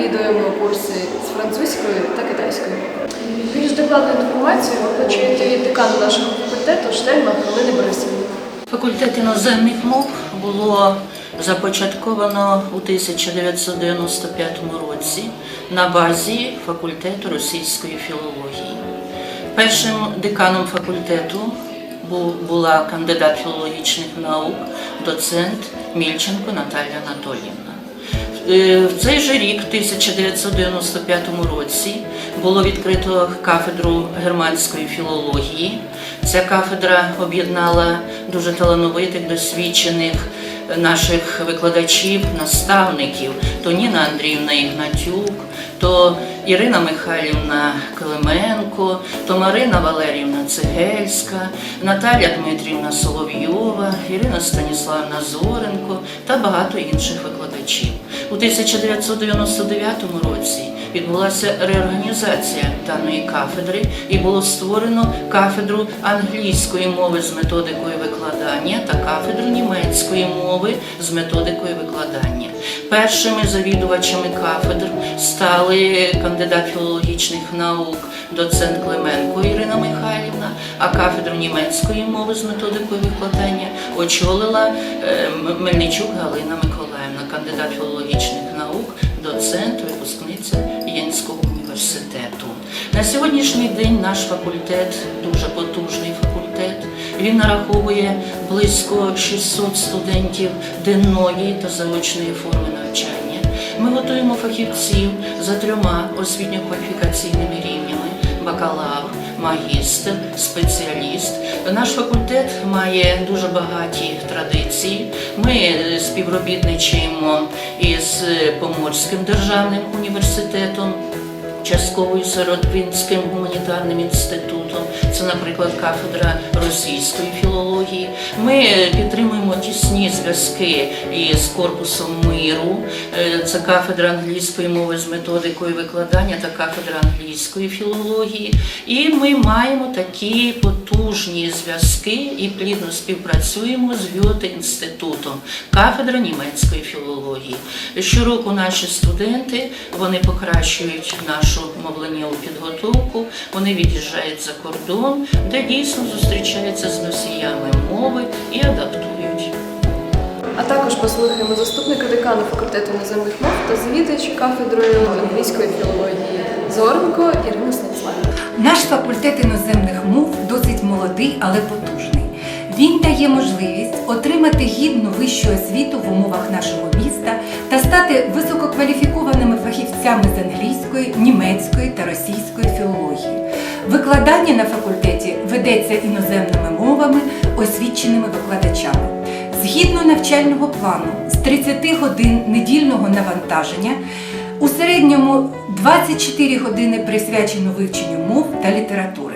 відвідуємо курси з французької та китайської. Більш докладну інформацію ви почуєте від декану нашого факультету Штельман Галини Борисівни. Факультет іноземних мов було започатковано у 1995 році на базі факультету російської філології. Першим деканом факультету була кандидат філологічних наук, доцент Мільченко Наталія Анатоліївна. Е, В цей же рік, в 1995 році, було відкрито кафедру германської філології. Ця кафедра об'єднала дуже талановитих, досвідчених наших викладачів, наставників, то Ніна Андріївна Ігнатюк, то Ірина Михайлівна Клименко, то Марина Валеріївна Цегельська, Наталя Дмитрівна Соловйова, Ірина Станіславна Зоренко та багато інших викладачів. У 1999 році відбулася реорганізація даної кафедри і було створено кафедру англійської мови з методикою викладання та кафедру німецької мови з методикою викладання. Першими завідувачами кафедр стали кандидат філологічних наук, доцент Клименко Ірина Михайлівна, а кафедру німецької мови з методикою викладання очолила е, Мельничук Галина Миколаївна, кандидат філологічних наук, доцент, випускниця Єнського університету. На сьогоднішній день наш факультет дуже потужний факультет. Він нараховує близько 600 студентів денної та заочної форми навчання. Ми готуємо фахівців за трьома освітньо-кваліфікаційними рівнями: бакалавр, магістр, спеціаліст. Наш факультет має дуже багаті традиції. Ми співробітничаємо із Поморським державним університетом. Частковою Сиротинським гуманітарним інститутом, це, наприклад, кафедра російської філології. Ми підтримуємо тісні зв'язки із корпусом миру, Е, це кафедра англійської мови з методикою викладання та кафедра англійської філології. І ми маємо такі потужні зв'язки і плідно співпрацюємо з Гьоте інститутом, кафедра німецької філології. Щороку наші студенти вони покращують нашу мовленнєву підготовку, вони від'їжджають за кордон, де дійсно зустрічаються з носіями мови і адаптують. А також послухаємо заступника декану факультету іноземних мов та завідувача кафедрою англійської філології Зоренко Ірину Станіславівну. Наш факультет іноземних мов досить молодий, але потужний. Він дає можливість отримати гідну вищу освіту в умовах нашого міста та стати висококваліфікованими фахівцями з англійської, німецької та російської філології. Викладання на факультеті ведеться іноземними мовами, освіченими викладачами. Згідно навчального плану, з 30 годин недільного навантаження у середньому 24 години присвячено вивченню мов та літератури.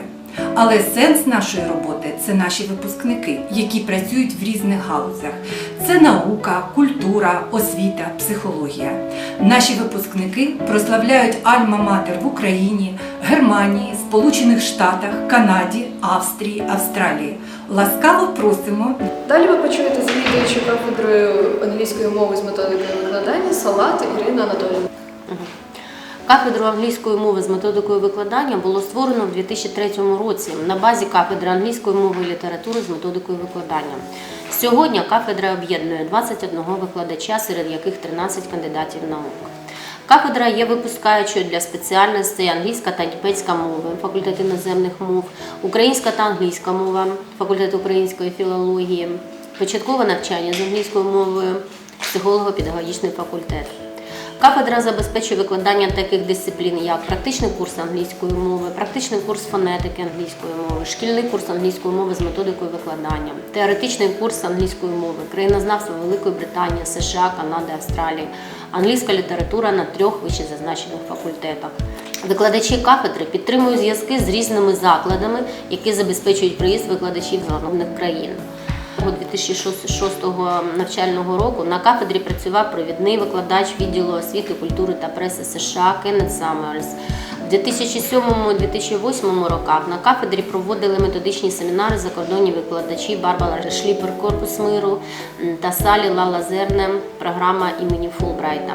Але сенс нашої роботи це наші випускники, які працюють в різних галузях. Це наука, культура, освіта, психологія. Наші випускники прославляють Альма-Матер в Україні, Германії, Сполучених Штатах, Канаді, Австрії, Австралії. Ласкаво просимо Далі ви почуєте завідувачу кафедрою англійської мови з методикою викладання Салат Ірину Анатоліївну. Кафедру англійської мови з методикою викладання було створено в 2003 році на базі кафедри англійської мови і літератури з методикою викладання. Сьогодні кафедра об'єднує 21 викладача, серед яких 13 кандидатів наук. Кафедра є випускаючою для спеціальностей англійська та німецька мови, факультет іноземних мов, українська та англійська мова, факультет української філології, початкове навчання з англійською мовою, психолого-педагогічний факультет. Кафедра забезпечує викладання таких дисциплін, як практичний курс англійської мови, практичний курс фонетики англійської мови, шкільний курс англійської мови з методикою викладання, теоретичний курс англійської мови, країнознавство Великої Британії, США, Канади, Австралії, англійська література на трьох вищезазначених факультетах. Викладачі кафедри підтримують зв'язки з різними закладами, які забезпечують приїзд викладачів з головних країн. 2006 навчального року на кафедрі працював провідний викладач відділу освіти, культури та преси США Кеннет Саммерс. В 2007-2008 роках на кафедрі проводили методичні семінари закордонні викладачі Барбара Шліпер Корпус миру та Салі Лалазерне програма імені Фулбрайта.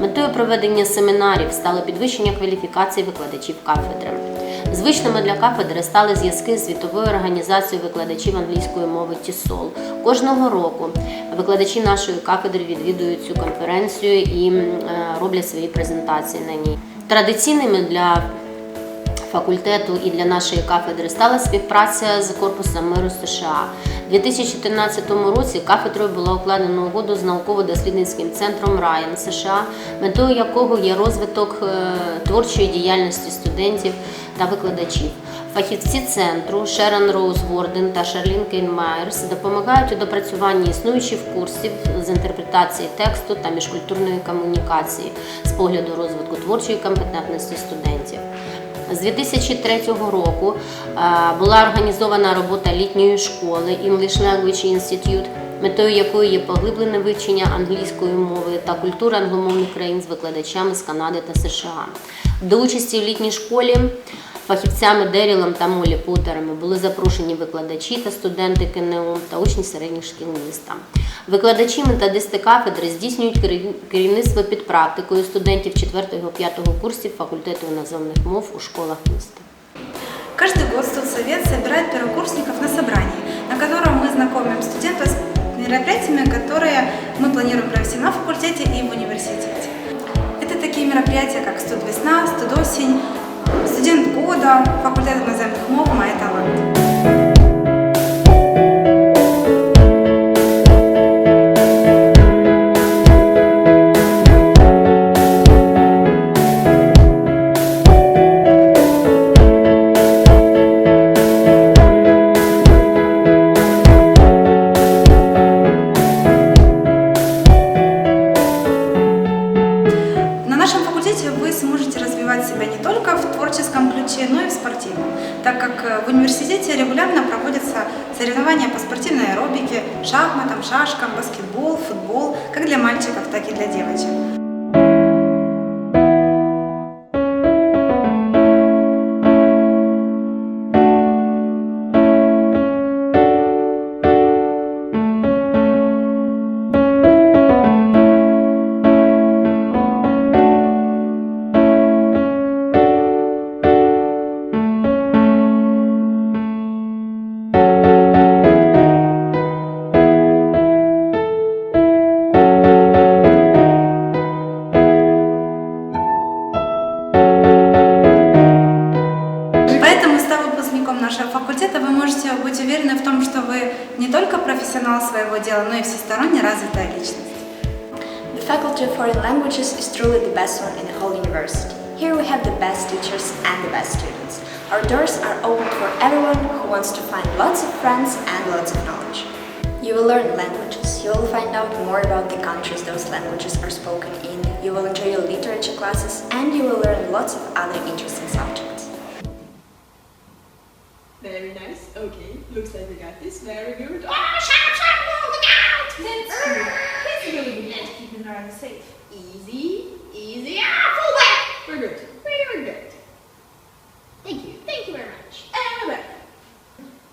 Метою проведення семінарів стало підвищення кваліфікації викладачів кафедри. Звичними для кафедри стали зв'язки з світовою організацією викладачів англійської мови ТІСОЛ. Кожного року викладачі нашої кафедри відвідують цю конференцію і е, роблять свої презентації на ній. Традиційними для факультету і для нашої кафедри стала співпраця з Корпусом миру США. У 2014 році кафедрою було укладено угоду з науково-дослідницьким центром Райан США, метою якого є розвиток е, творчої діяльності студентів та викладачів. Фахівці центру Шерон Роуз Ворден та Шарлін Кейн Майерс допомагають у допрацюванні існуючих курсів з інтерпретації тексту та міжкультурної комунікації з погляду розвитку творчої компетентності студентів. З 2003 року е, була організована робота літньої школи English Language Institute, метою якої є поглиблене вивчення англійської мови та культури англомовних країн з викладачами з Канади та США. До участі в літній школі фахівцями Дерілом та Молі Поттерами були запрошені викладачі та студенти КНУ та учні середніх шкіл міста. Викладачі методисти кафедри здійснюють керів- керівництво під практикою студентів 4-5 курсів факультету іноземних мов у школах міста. Каждый год студсовет собирает первокурсников на собрании, на котором мы знакомим студентов с мероприятиями, которые мы планируем провести на факультете и в университете. Это такие мероприятия, как «Студ весна», «Студ осень», «Студент года», факультет иноземных мов має таланты». Спортивной аэробике, шахматам, шашкам, баскетбол, футбол, как для мальчиков, так и для девочек. Faculty of Foreign Languages is truly the best one in the whole university. Here we have the best teachers and the best students. Our doors are open for everyone who wants to find lots of friends and lots of knowledge. You will learn languages, you will find out more about the countries those languages are spoken in, you will enjoy your literature classes, and you will learn lots of other interesting subjects. Very nice. Okay. Looks like we got this. Very good. Oh, sharp, sharp, no, look out! That's That's really good. Let's keep an eye on the safe. Easy, easy. Ah, full back. Very good. Very good. Thank you. Thank you very much. And we're back.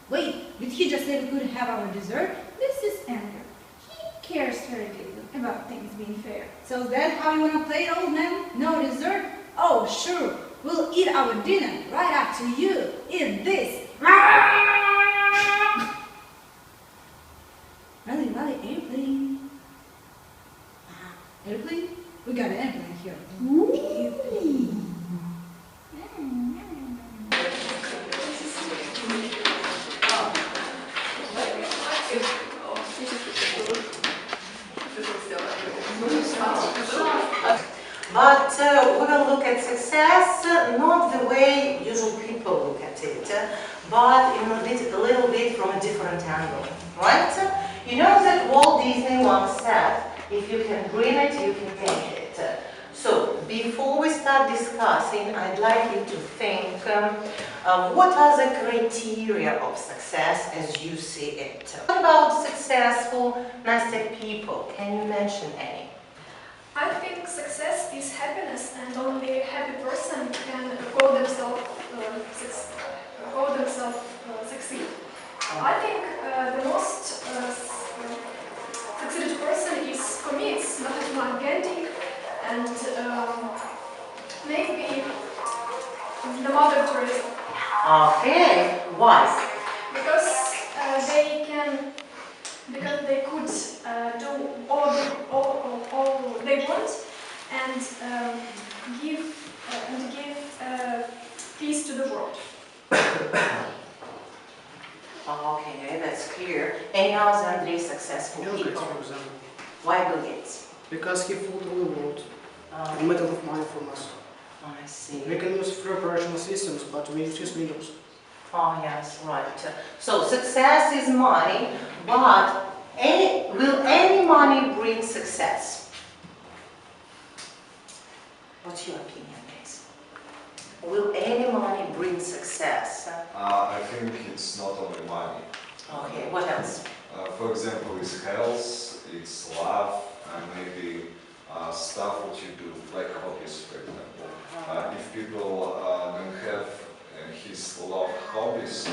Wait, did he just say we could have our dessert? This is Andrew. He cares very little about things being fair. So is that how you want to play it, old man? No dessert? Oh, sure. We'll eat our dinner right after you. Eat this. Rally, rally, airplane. Ah, Airplane? We got an airplane here. Airplane. But uh, we will look at success uh, not the way usual people look at it, uh, but in a, bit, a little bit from a different angle, right? You know that Walt Disney once said, if you can dream it, you can make it. So, before we start discussing, I'd like you to think um, of what are the criteria of success as you see it. What about successful, Nastya people? Can you mention any? I think success is happiness, and only a happy person can call themselves uh, uh, succeed. I think uh, the most uh, s- uh, succeeded person is for me it's Mahatma Gandhi and um, maybe the Mother Teresa Okay, why? because uh, they can because they could uh, do all, the, all, all, all they want and um, give uh, and give uh, peace to the world. Okay, that's clear. And how's Andrei successful Bill Gates, for example, Why Bill Gates? because he fought all the world Uh, and made a lot of money from us. I see. We can use free operational systems, but we use Windows. Oh, yes, right. So success is money, but any, will any money bring success? What's your opinion, guys? Will any money bring success? Uh, I think it's not only money. Okay, what else? Uh, for example, it's health, it's love, and maybe uh, stuff what you do, like hobbies, for example. Uh, if people uh, don't have uh, his love hobbies,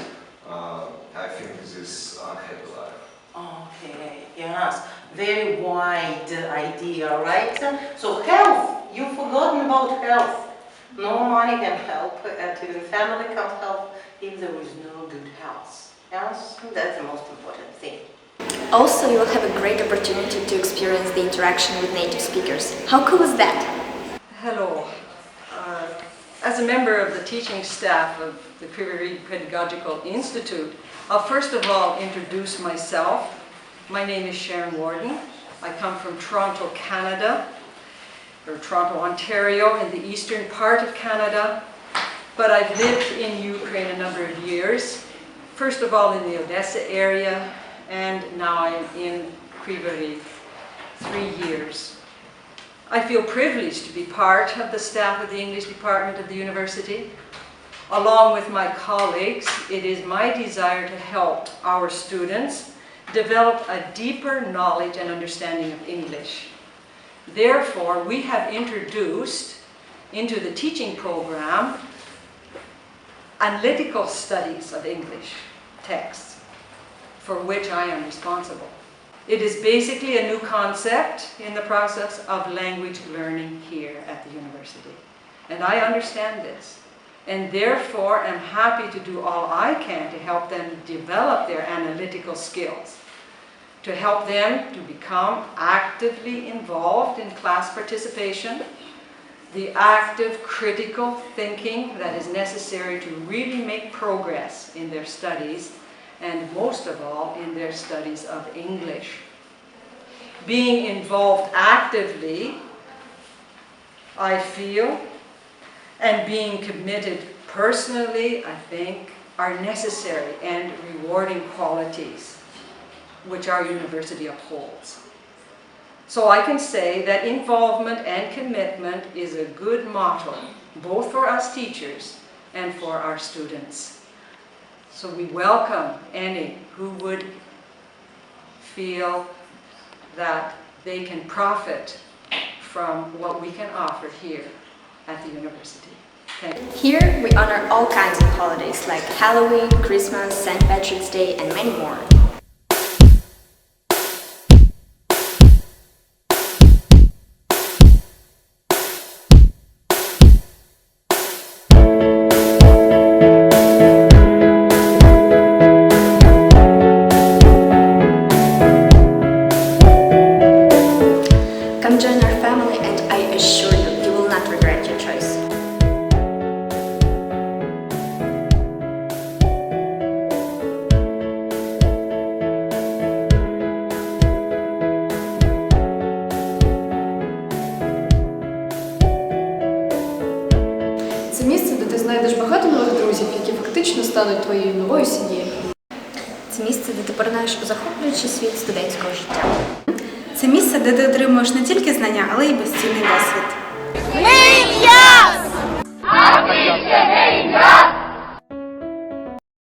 uh, I think this is unhappy life. Okay, yes, very wide idea, right? So health, you've forgotten about health. No money can help, and even family can't help if there is no good health. Yes, that's the most important thing. Also, you will have a great opportunity to experience the interaction with native speakers. How cool is that? Hello. Uh, As a member of the teaching staff of the Reed Pedagogical Institute, I'll first of all introduce myself. My name is Sharon Warden. I come from Toronto, Canada, or Toronto, Ontario, in the eastern part of Canada. But I've lived in Ukraine a number of years. First of all in the Odessa area, and now I'm in Kryvyi three years. I feel privileged to be part of the staff of the English department of the university. Along with my colleagues, it is my desire to help our students develop a deeper knowledge and understanding of English. Therefore, we have introduced into the teaching program analytical studies of English texts, for which I am responsible. It is basically a new concept in the process of language learning here at the university. And I understand this. And therefore am happy to do all I can to help them develop their analytical skills, to help them to become actively involved in class participation, the active critical thinking that is necessary to really make progress in their studies and most of all in their studies of English. Being involved actively, I feel, and being committed personally, I think, are necessary and rewarding qualities which our university upholds. So I can say that involvement and commitment is a good motto, both for us teachers and for our students. So we welcome any who would feel that they can profit from what we can offer here at the university. Here, we honor all kinds of holidays like Halloween, Christmas, St. Patrick's Day, and many more. Фактично стануть твоєю новою сім'єю. Це місце, де ти поринаєш у захоплюючий світ студентського життя. Це місце, де ти отримуєш не тільки знання, але й безцінний досвід.